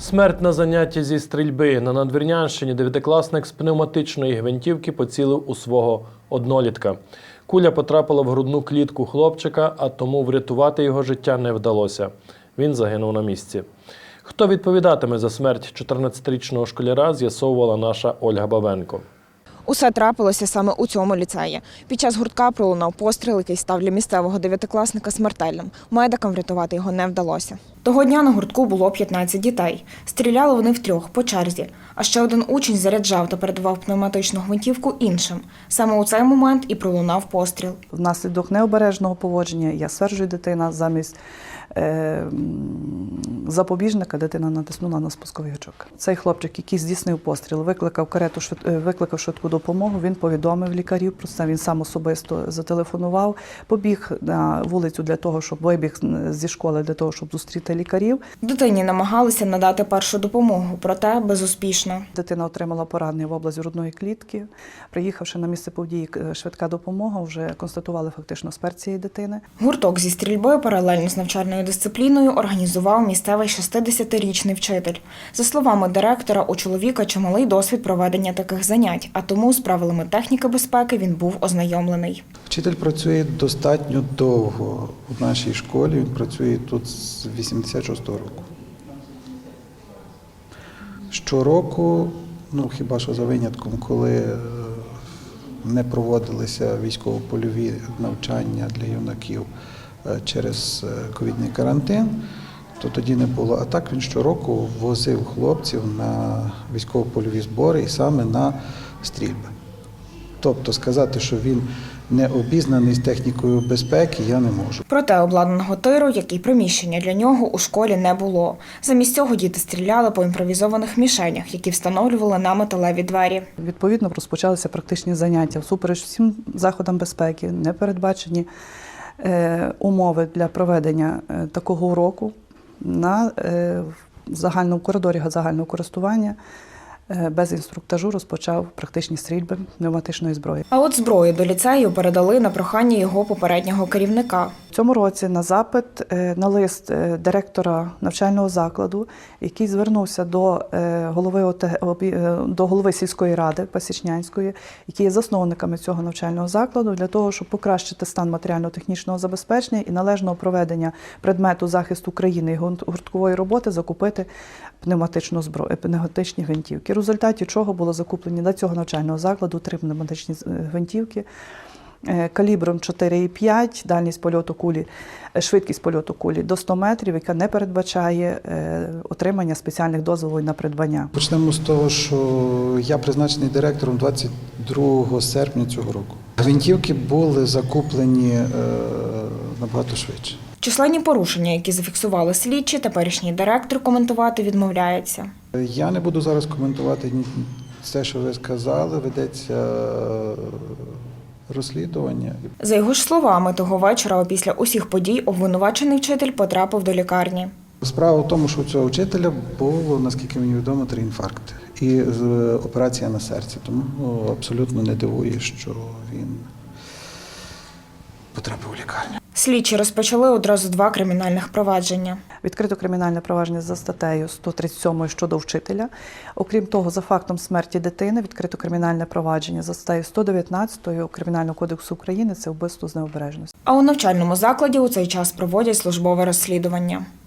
Смерть на занятті зі стрільби на надвірнянщині дев'ятикласник з пневматичної гвинтівки поцілив у свого однолітка. Куля потрапила в грудну клітку хлопчика, а тому врятувати його життя не вдалося. Він загинув на місці. Хто відповідатиме за смерть 14-річного школяра, з'ясовувала наша Ольга Бавенко. Усе трапилося саме у цьому ліцеї. Під час гуртка пролунав постріл, який став для місцевого дев'ятикласника смертельним. Медикам врятувати його не вдалося. Того дня на гуртку було 15 дітей. Стріляли вони втрьох по черзі. А ще один учень заряджав та передавав пневматичну гвинтівку іншим. Саме у цей момент і пролунав постріл. Внаслідок необережного поводження, я стверджую, дитина замість запобіжника дитина натиснула на спусковий гачок. Цей хлопчик, який здійснив постріл, викликав карету, е, викликав швидку допомогу. Він повідомив лікарів про це. Він сам особисто зателефонував, побіг на вулицю для того, щоб вибіг зі школи для того, щоб зустріти лікарів. Дитині намагалися надати першу допомогу, проте безуспішно. Дитина отримала поранення в область грудної клітки. Приїхавши на місце події, е, швидка допомога вже констатували фактично смерть цієї дитини. Гурток зі стрільбою паралельно з навчальною дисципліною організував місцевий 60-річний вчитель. За словами директора, у чоловіка чималий досвід проведення таких занять, а тому з правилами техніки безпеки він був ознайомлений. Вчитель працює достатньо довго в нашій школі. Він працює тут з 86-го року. Щороку, ну хіба що за винятком, коли е, не проводилися військово-польові навчання для юнаків через е, ковідний карантин, то тоді не було. А так він щороку возив хлопців на військово-польові збори і саме на стрільби. Тобто сказати, що він не обізнаний з технікою безпеки, я не можу. Проте обладнаного тиру, як і приміщення для нього, у школі не було. Замість цього діти стріляли по імпровізованих мішенях, які встановлювали на металеві двері. Відповідно, розпочалися практичні заняття всупереч всім заходам безпеки, не передбачені е, умови для проведення е, такого уроку на е, загальному коридорі загального користування. е, Без інструктажу розпочав практичні стрільби пневматичної зброї. А от зброю до ліцею передали на прохання його попереднього керівника. В цьому році на запит е, на лист е, директора навчального закладу, який звернувся до е, голови ОТГ, до голови сільської ради Пасічнянської, які є засновниками цього навчального закладу, для того, щоб покращити стан матеріально-технічного забезпечення і належного проведення предмету захисту країни і гурт- гурткової роботи закупити пневматичну зброю, пневматичні гвинтівки. В результаті чого було закуплені для цього навчального закладу три пневматичні гвинтівки калібром 4,5, дальність польоту кулі, е, швидкість польоту кулі до 100 метрів, яка не передбачає е, отримання спеціальних дозволів на придбання. Почнемо з того, що я призначений директором 22 серпня цього року. Гвинтівки були закуплені е, набагато швидше. Численні порушення, які зафіксували слідчі, теперішній директор коментувати відмовляється. Я не буду зараз коментувати ні те, що ви сказали. Ведеться е, розслідування. За його ж словами, того вечора, після усіх подій, обвинувачений вчитель потрапив до лікарні. Справа в тому, що у цього вчителя було, наскільки мені відомо, три інфаркти і е, операція на серці. Тому абсолютно не дивує, що він потрапив у лікарню. Слідчі розпочали одразу два кримінальних провадження. Відкрито кримінальне провадження за статтею 137 щодо вчителя. Окрім того, за фактом смерті дитини відкрито кримінальне провадження за статтею 119 Кримінального кодексу України це вбивство з необережності. А у навчальному закладі у цей час проводять службове розслідування.